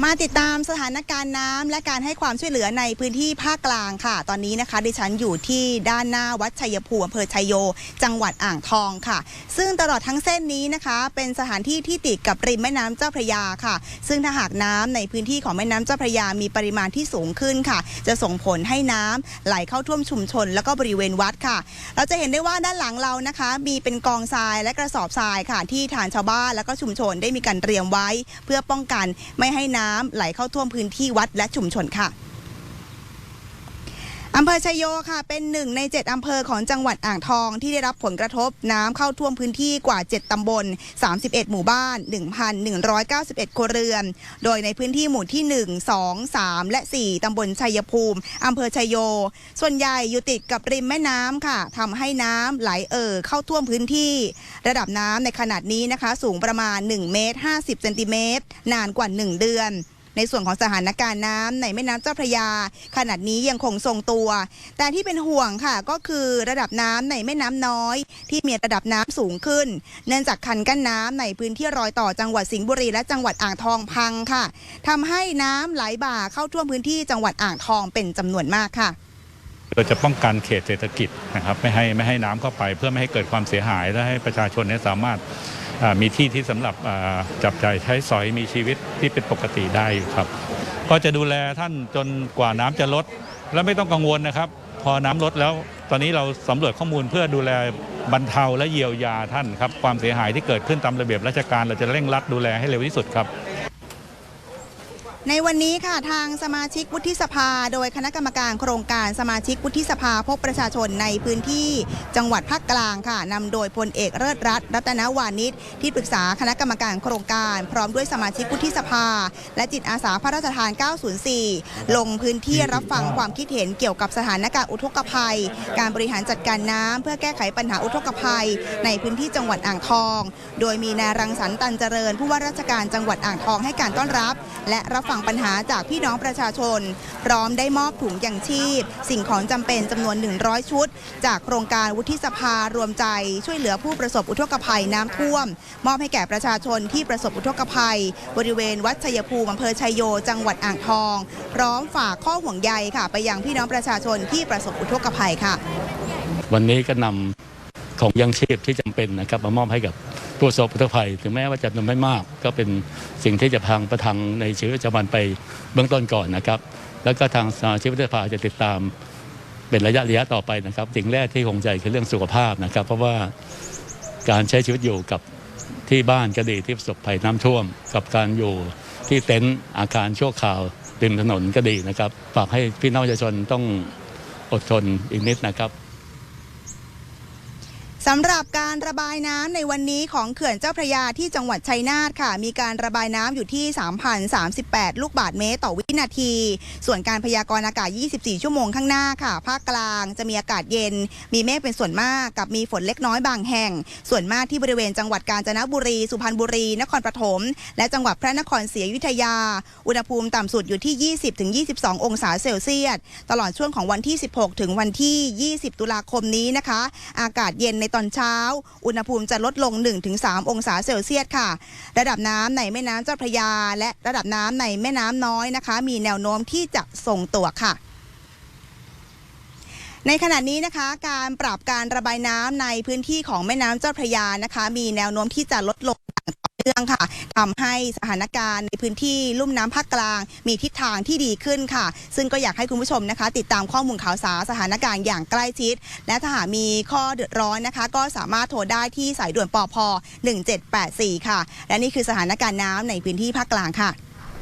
มาติดตามสถานการณ์น้ำและการให้ความช่วยเหลือในพื้นที่ภาคกลางค่ะ ตอนนี้นะคะ ดิฉันอยู่ที่ด้านหน้าวัดชัยภูมิอำเภอชัยโย จังหวัดอ่างทองค่ะ ซึ่งตลอดทั้งเส้นนี้นะคะ เป็นสถานที่ที่ติดกับริมแม่น้ำเจ้าพระยาค่ะ ซึ่งถ้าหากน้ำในพื้นที่ของแม่น้ำเจ้าพระยามีปริมาณที่สูงขึ้นค่ะ จะส่งผลให้น้ำไหลเข้าท่วมชุมชน แล้วก็บริเวณวัดค่ะ เราจะเห็นได้ว่าด้านหลังเรานะคะ มีเป็นกองทรายและกระสอบทรายค่ะ ที่ทางชาวบ้านและก็ชุมชนได้มีการเตรียมไว้ เพื่อป้องกันไม่ให้น้ำไหลเข้าท่วมพื้นที่วัดและชุมชนค่ะ อำเภอชยโยค่ะ เป็นหนึ่งใน 7 อำเภอของจังหวัดอ่างทองที่ได้รับผลกระทบน้ำเข้าท่วมพื้นที่กว่า 7 ตำบล 31 หมู่บ้าน 1,191 ครัวเรือน โดยในพื้นที่หมู่ที่ 1 2 3 และ 4 ตำบลชัยภูมิ อำเภอชยโย ส่วนใหญ่อยู่ติดกับริมแม่น้ำค่ะทำให้น้ำไหลเอ่อเข้าท่วมพื้นที่ ระดับน้ำในขนาดนี้นะคะ สูงประมาณ 1 เมตร 50 เซนติเมตร นานกว่า 1 เดือน ในส่วนของสถานการณ์น้ำในแม่น้ำเจ้าพระยา ขนาดนี้ยังคงทรงตัว แต่ที่เป็นห่วงค่ะก็คือระดับน้ำในแม่น้ำน้อย ที่มีระดับน้ำสูงขึ้น เนื่องจากคันกั้นน้ำในพื้นที่รอยต่อจังหวัดสิงห์บุรีและจังหวัดอ่างทองพังค่ะทำให้น้ำไหลบ่าเข้าท่วมพื้นที่จังหวัดอ่างทองเป็นจำนวนมากค่ะเราจะป้องกันเขตเศรษฐกิจนะครับไม่ให้ไม่ให้น้ำเข้าไป เพื่อไม่ให้เกิดความเสียหายและให้ประชาชนเนี่ยสามารถ มีที่ที่สำหรับจับจ่ายใช้สอยมีชีวิตที่เป็นปกติได้อยู่ครับ ก็จะดูแลท่านจนกว่าน้ำจะลด และไม่ต้องกังวลนะครับ พอน้ำลดแล้วตอนนี้เราสำรวจข้อมูลเพื่อดูแลบรรเทาและเยียวยาท่านครับความเสียหายที่เกิดขึ้นตามระเบียบราชการเราจะเร่งรัดดูแลให้เร็วที่สุดครับ ในวันนี้ค่ะทางสมาชิกวุฒิสภา โดยคณะกรรมการโครงการสมาชิกวุฒิสภาพบประชาชนในพื้นที่จังหวัดภาคกลางค่ะนำโดยพลเอกเลิศรัตน์รัตนวานิชที่ปรึกษาคณะกรรมการโครงการ พร้อมด้วยสมาชิกวุฒิสภา และจิตอาสาพระราชทาน 904 ลงพื้นที่รับฟังความคิดเห็นเกี่ยวกับสถานการณ์อุทกภัย การบริหารจัดการน้ำเพื่อแก้ไขปัญหาอุทกภัย ในพื้นที่จังหวัดอ่างทอง โดยมีนายรังสรรค์ตันเจริญผู้ว่าราชการจังหวัดอ่างทองให้การต้อนรับ และรับฟังปัญหาจากพี่น้องประชาชน พร้อมได้มอบถุงยังชีพ สิ่งของจำเป็นจำนวน 100 ชุด จากโครงการวุฒิสภารวมใจช่วยเหลือผู้ประสบอุทกภัยน้ำท่วม มอบให้แก่ประชาชนที่ประสบอุทกภัย บริเวณวัดชัยภูมิอำเภอชัยโย จังหวัดอ่างทอง พร้อมฝากข้อห่วงใยค่ะ ไปยังพี่น้องประชาชนที่ประสบอุทกภัยค่ะ วันนี้ก็นำของยังชีพที่จำเป็นนะครับมามอบให้กับ ผู้ประสบอุทกภัย ถึงแม้ว่าจะนำไม่มาก ก็เป็นสิ่งที่จะพังประทังในชีวิตประจำวันไปเบื้องต้นก่อนนะครับ แล้วก็ทางสมาชิกวุฒิสภาจะติดตามเป็นระยะระยะต่อไปนะครับ สิ่งแรกที่คงใจคือเรื่องสุขภาพนะครับ เพราะว่าการใช้ชีวิตอยู่กับที่บ้านก็ดีที่ประสบภัยน้ำท่วม กับการอยู่ที่เต็นท์อาคารชั่วคราวริมถนนก็ดีนะครับฝากให้พี่น้องประชาชนต้องอดทนอีกนิดนะครับ สำหรับการระบายน้ำในวันนี้ของเขื่อนเจ้าพระยาที่จังหวัดชัยนาทค่ะ มีการระบายน้ำอยู่ที่ 3,038 ลูกบาศก์เมตรต่อวินาที ส่วนการพยากรณ์อากาศ 24 ชั่วโมงข้างหน้าค่ะ ภาคกลางจะมีอากาศเย็น มีเมฆเป็นส่วนมากกับมีฝนเล็กน้อยบางแห่ง ส่วนมากที่บริเวณจังหวัดกาญจนบุรี สุพรรณบุรี นครปฐม และจังหวัดพระนครศรีอยุธยา อุณหภูมิต่ำสุดอยู่ที่ 20-22 องศาเซลเซียส ตลอดช่วงของวันที่ 16 ถึงวันที่ 20 ตุลาคมนี้นะคะ อากาศเย็นในตอนเช้า อุณหภูมิจะลดลง 1-3 องศาเซลเซียสค่ะ ระดับน้ำในแม่น้ำเจ้าพระยา และระดับน้ำในแม่น้ำน้อยนะคะ มีแนวโน้มที่จะทรงตัวค่ะในขณะนี้นะคะการปรับการระบายน้ำในพื้นที่ของแม่น้ำเจ้าพระยานะคะ มีแนวโน้มที่จะลดลง เนื่องค่ะทำให้สถานการณ์ในพื้นที่ลุ่มน้ำภาคกลาง มีทิศทางที่ดีขึ้นค่ะ ซึ่งก็อยากให้คุณผู้ชมนะคะ ติดตามข้อมูลข่าวสารสถานการณ์อย่างใกล้ชิด และถ้าหากมีข้อเดือดร้อนนะคะ ก็สามารถโทรได้ที่สายด่วนปพ1784 ค่ะ และนี่คือสถานการณ์น้ำในพื้นที่ภาคกลางค่ะ